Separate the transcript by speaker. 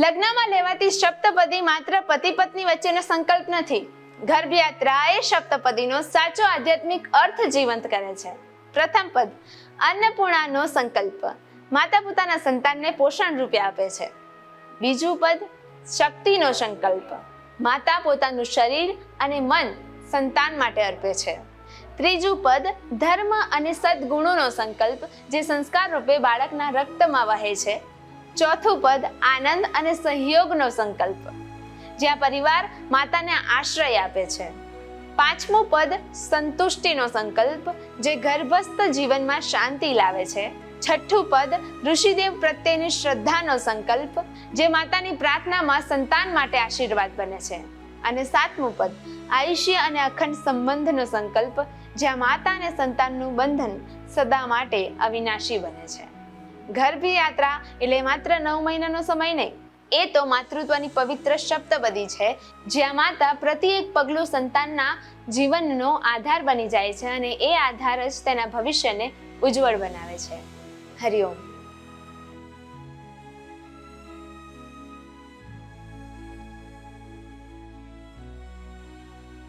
Speaker 1: લગ્નમાં લેવાતી સપ્તપદી માત્ર પતિ પત્ની વચ્ચેનો સંકલ્પ નથી. ગર્ભયાત્રા એ સપ્તપદીનો સાચો આધ્યાત્મિક અર્થ જીવંત કરે છે. પ્રથમ પદ, અન્નપૂર્ણાનો સંકલ્પ. માતા પોતાના સંતાનને પોષણ રૂપે આપે છે. બીજું પદ, શક્તિનો સંકલ્પ. માતા પોતાનું શરીર અને મન સંતાન માટે અર્પે છે. ત્રીજું પદ, ધર્મ અને સદગુણોનો સંકલ્પ, જે સંસ્કાર રૂપે બાળકના રક્તમાં વહે છે. ચોથું પદ આનંદ અને સહયોગનો સંકલ્પ, જ્યાં પરિવાર માતાને આશ્રય આપે છે. પાંચમું પદ સંતુષ્ટિનો સંકલ્પ, જે ગર્ભસ્થ જીવનમાં શાંતિ લાવે છે. છઠ્ઠું પદ ઋષિદેવ પ્રત્યેની શ્રદ્ધાનો સંકલ્પ, જે માતાની પ્રાર્થનામાં સંતાન માટે આશીર્વાદ બને છે. અને સાતમું પદ આયુષ્ય અને અખંડ સંબંધનો સંકલ્પ, જ્યાં માતા અને સંતાનનું બંધન સદા માટે અવિનાશી બને છે. ગર્ભ યાત્રા એટલે માત્ર નવ મહિનાનો સમય નહીં, એ તો માતૃત્વની પવિત્ર શબ્દબદી છે, જ્યાં માતા પ્રતિ એક પગલું સંતાનના જીવનનો આધાર બની જાય છે અને એ આધાર જ તેના ભવિષ્યને ઉજ્જવળ બનાવે છે. હરિઓમ